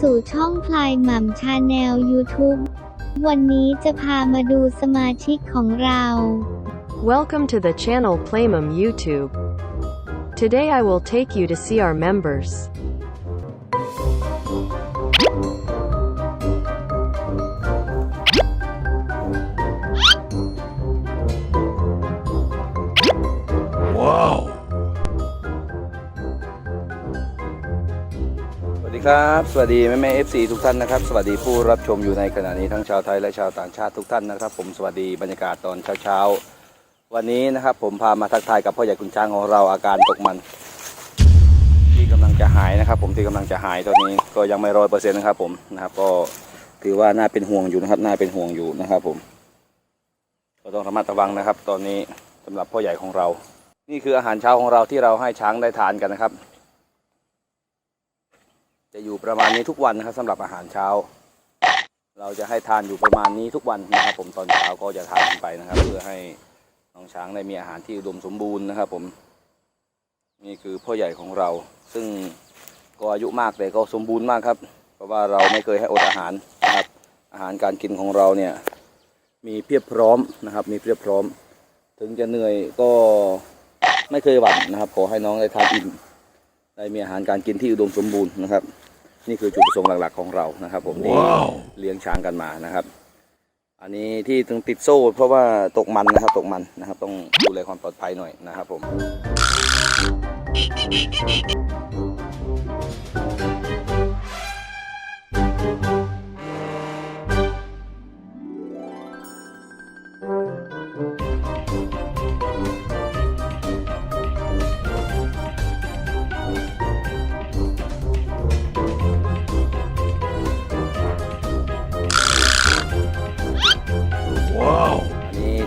สู่ช่องพลายหม่ำชาแนล YouTube วันนี้จะพามาดูสมาชิกของเรา Welcome to the channel Playmum YouTube. Today I will take you to see our members. ครับ สวัสดีแม่แม่เอฟซีทุกท่านนะครับ สวัสดีผู้รับชมอยู่ในขณะนี้ทั้งชาวไทยและชาวต่างชาติทุกท่านนะครับ ผมสวัสดีบรรยากาศตอนเช้าๆ วันนี้นะครับผมพามาทักทายกับพ่อใหญ่คุณช้างของเราอาการตกมัน ที่กำลังจะหายนะครับ ผมที่กำลังจะหายตอนนี้ก็ยังไม่ร้อยเปอร์เซ็นต์นะครับผมนะครับก็ถือว่าน่าเป็นห่วงอยู่นะครับน่าเป็นห่วงอยู่นะครับ ผม ก็ต้องระมัดระวังนะครับ ตอนนี้สำหรับพ่อใหญ่ของเรา นี่คืออาหารเช้าของเราที่เราให้ช้างได้ทานกันนะครับ จะอยู่ประมาณนี้ทุกวันนะครับสำหรับอาหารเช้า เราจะให้ทานอยู่ประมาณนี้ทุกวันนะครับผมตอนเช้าก็จะทานไปนะครับ เพื่อให้น้องช้างได้มีอาหารที่อุดมสมบูรณ์นะครับ ผม นี่คือพ่อใหญ่ของเรา ซึ่งก็อายุมากแต่ก็สมบูรณ์มากครับ เพราะว่าเราไม่เคยให้อดอาหารนะครับ อาหารการกินของเราเนี่ย มีเพียบพร้อมนะครับ มีเพียบพร้อม ถึงจะเหนื่อยก็ไม่เคยหวั่นนะครับ ขอให้น้องได้ทานอิ่มได้มีอาหารการกินที่อุดมสมบูรณ์นะครับ นี่คือจุดประสงค์หลักๆของเรานะครับ ผมที่ว้าวเลี้ยงช้างกันมานะครับ อันนี้ที่ต้องติดโซ่ เพราะว่าตกมันนะครับตกมันนะครับ ต้องดูแลความปลอดภัยหน่อยนะครับผม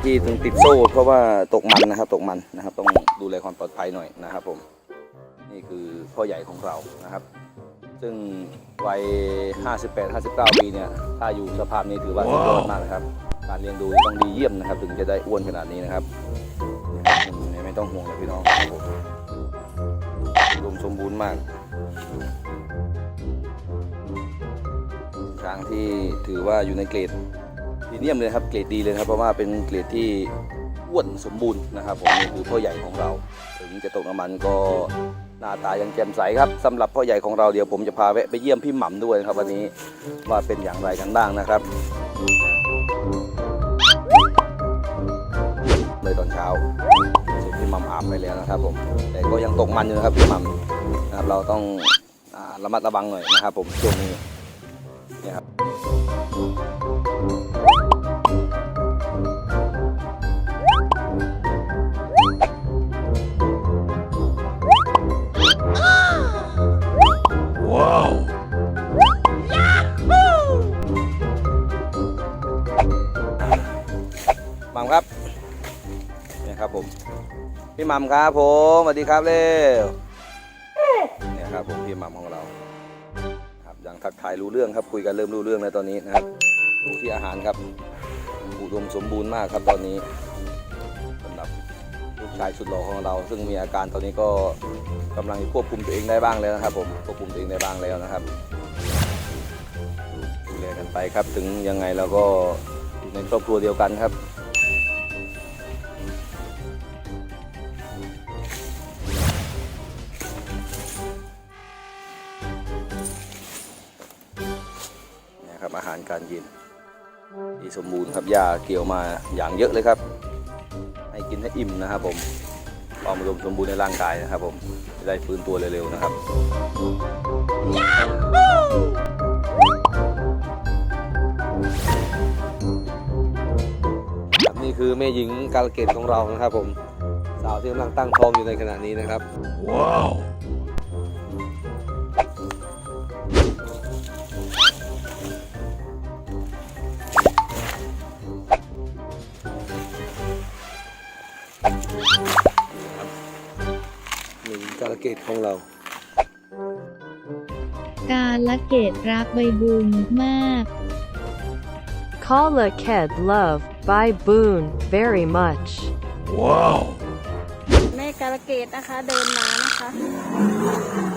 ที่ต้องติดโซ่เพราะว่าตกมันนะครับ ตกมันนะครับ ต้องดูแลความปลอดภัยหน่อยนะครับ ผม นี่คือพ่อใหญ่ของเรานะครับ ซึ่งวัย 58 59 ปีเนี่ย ถ้าอยู่สภาพนี้ถือว่าสุดยอดมากนะครับ การเลี้ยงดูต้องดีเยี่ยมนะครับ ถึงจะได้อ้วนขนาดนี้นะครับ ไม่ต้องห่วงเลยพี่น้องรับผมอุดมสมบูรณ์มากช้างที่ถือว่าอยู่ในเกรด พรีเมียมเลยครับเกรดดีเลยครับเพราะว่าเป็นเกรดที่อ้วนสมบูรณ์นะครับผมนี่คือพ่อใหญ่ของเรา ถึงจะตกน้ำมันก็หน้าตายังแจ่มใสครับสำหรับพ่อใหญ่ของเราเดี๋ยวผมจะพาแวะไปเยี่ยมพี่หม่ำด้วยครับวันนี้ว่าเป็นอย่างไรกันบ้างนะครับเลยตอนเช้าส่วนพี่หม่ำอาบไปแล้วนะครับผมแต่ก็ยังตกมันอยู่นะครับพี่หม่ำนะครับเราต้องอระมัดระวังหน่อยนะครับผมช่วงนี้เนี่ยครับ พี่หม่ำครับผมสวัสดีครับเร็วเนี่ยครับผมพี่หม่ำของเราครับยังทักทายรู้เรื่องครับคุยกันเริ่มรู้เรื่องแล้วตอนนี้นะครับดูที่อาหารครับอุดมสมบูรณ์มากครับตอนนี้สำหรับลูกชายสุดหล่อของเรา ซึ่งมีอาการตอนนี้ก็กำลังควบคุมตัวเองได้บ้างแล้วนะครับ ผมควบคุมตัวเองได้บ้างแล้วนะครับดูแลกันไปครับถึงยังไงเราก็ในครอบครัวเดียวกันครับ กินที่สมบูรณ์ครับหญ้าเกี่ยวมาอย่างเยอะเลยครับ ให้กินให้อิ่มนะครับผมความอุดมสมบูรณ์ในร่างกายนะครับ ผมจะได้ฟื้นตัวเร็วๆนะครับนี่คือแม่หญิงกาลเกตของเรานะครับ ผมสาวที่กำลังตั้งท้องอยู่ในขณะนี้นะครับ Wow. ห กาลเกตของเรา กาละเกตรักใบบุญมาก Kala Ked Love by Boone very much. Wow. แม่กาลเกตนะคะ เดินมานะคะ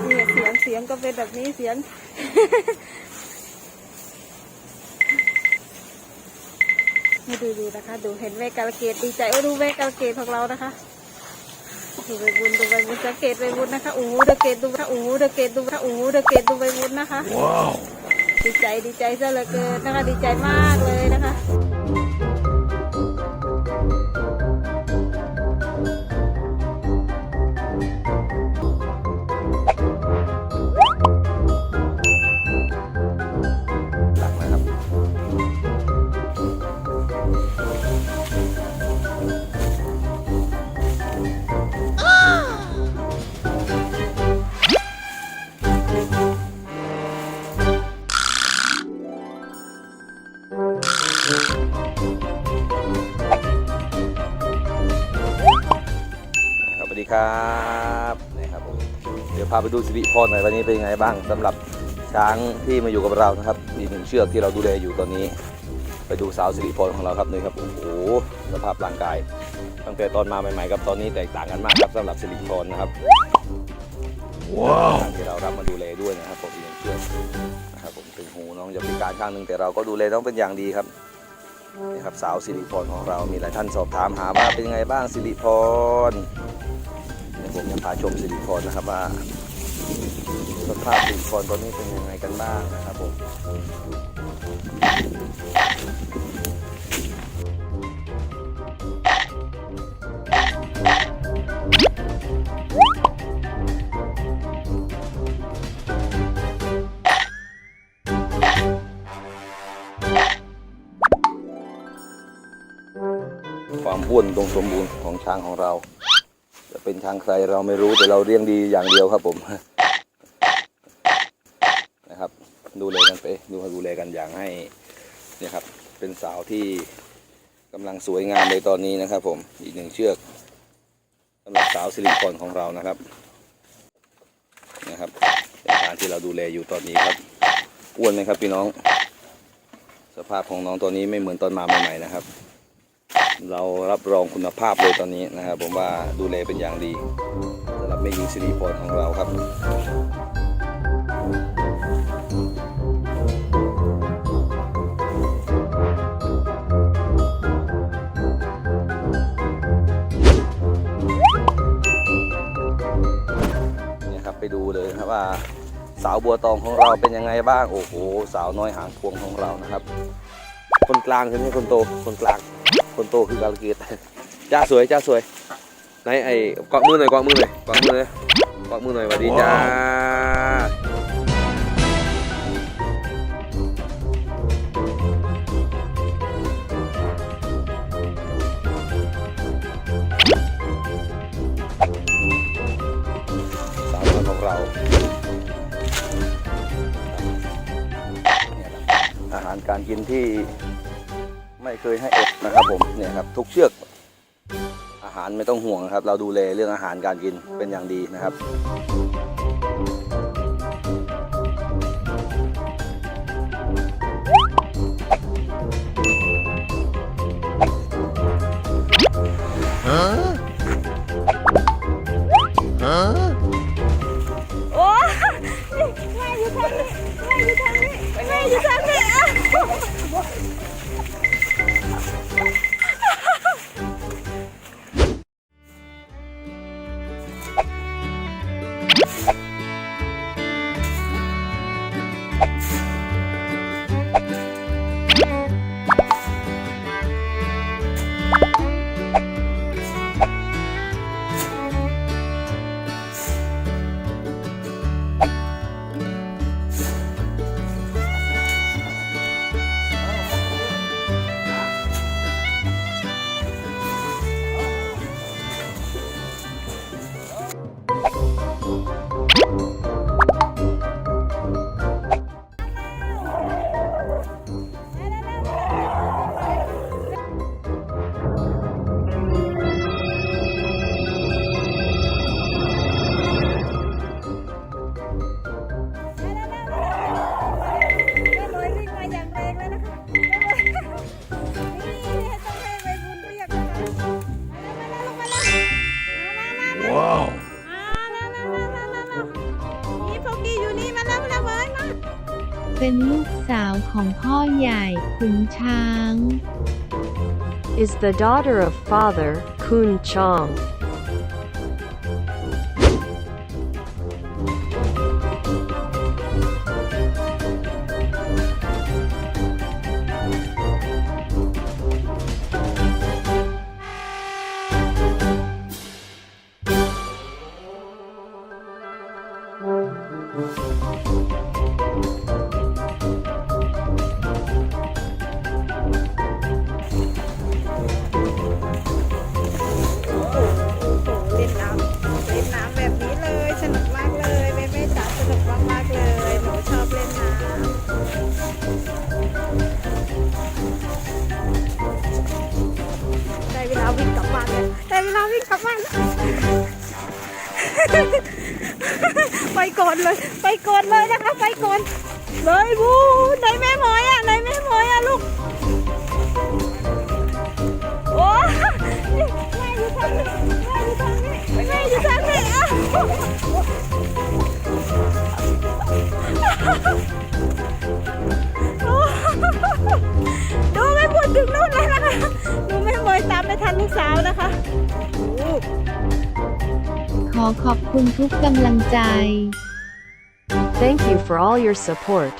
เนี่ยเสียงเสียงก็เป็นแบบนี้เสียงมาดูดูนะคะ ดูเห็นแม่กาลเกตดีใจโอ้ดูแม่กาลเกตของเรานะคะ ดูใบบุญดูใบบุญสังเกตใบบุญนะคะโอ้โหเดอะเกตดูค่ะโอ้โหเดอะเกตดูค่ะโอ้โหเดอะเกตดูใบบุญนะคะว้าวดีใจดีใจซะเหลือเกินนะคะดีใจมากเลยนะคะ ครับสวัสดีครับนี่ครับผมเดี๋ยวพาไปดูสิริพรหน่อยวันนี้เป็นยังไงบ้างสำหรับช้างที่มาอยู่กับเรานะครับอีกหนึ่งเชือกที่เราดูแลอยู่ตอนนี้ ไปดูสาวสิริพรของเราครับนี่ครับโอ้โหสภาพร่างกาย ตั้งแต่ตอนมาใหม่ๆกับตอนนี้แตกต่างกันมากครับสำหรับสิริพรนะครับ Wow. ช้างที่เรารับมาดูแลด้วยนะครับผมอีกหนึ่งเชือกนะครับผมถึงหูน้องจะพิการข้างหนึ่งแต่เราก็ดูแลน้องเป็นอย่างดีครับนี่ครับสาวสิริพรของเรามีหลายท่านสอบถามหาว่าเป็นยังไงบ้างสิริพรเดี๋ยว ผมจะพาชมสิริพรนะครับว่าสภาพสิริพรตอนนี้เป็นยังไงกันบ้างนะครับผมความอ้วนตรงสมบูรณ์ของช้างของเรา เป็นช้างใครเราไม่รู้แต่เราเลี้ยงดีอย่างเดียวครับผมนะครับดูแลกันไปดูดูแลกันอย่างให้เนี่ยครับเป็นสาวที่กำลังสวยงามเลยตอนนี้นะครับผมอีกหนึ่งเชือกสำหรับสาวสิริพรของเรานะครับนะครับเป็นช้างที่เราดูแลอยู่ตอนนี้ครับอ้วนไหมครับพี่น้อง สภาพของน้องตัวนี้ไม่เหมือนตอนมาใหม่ๆนะครับ เรารับรองคุณภาพเลยตอนนี้นะครับผมว่าดูแลเป็นอย่างดีสำหรับแม่หญิงสิริพรของเราครับนี่ครับไปดูเลยนะครับว่าสาวบัวตองของเราเป็นยังไงบ้าง โอ้โห สาวน้อยหางพวงของเรานะครับ คนกลางใช่ไหมคนโตคนกลาง คนโตคือกาลเกตจ้าสวยจ้าสวยไหนไอ้กอดมือหน่อยกอดมือหน่อยกอดมือหน่อยกอดมือหน่อยสวัสดีจ้าสาวน้อยของเราอาหารการกินที่ ไม่เคยให้อดนะครับผมเนี่ยครับทุกเชือก อาหารไม่ต้องห่วงครับ เราดูแลเรื่องอาหารการกินเป็นอย่างดีนะครับ Huh? Huh? โเป็นลูกสาวของพ่อใหญ่ขุนช้าง is the daughter of father, Kun Chong. เวลาวิ่งกลับบ้านไปก่อนเลย ไปก่อนเลยนะคะ ไปก่อน เลยบูไหนแม่หมอยอะไหนแม่หมอยอะลูกโอ้แม่อยู่ทางนี้แม่อยู่ทางนี้แม่อยู่ทางนี้ อขอบคุณทุกกำลังใจ Thank you for all your support.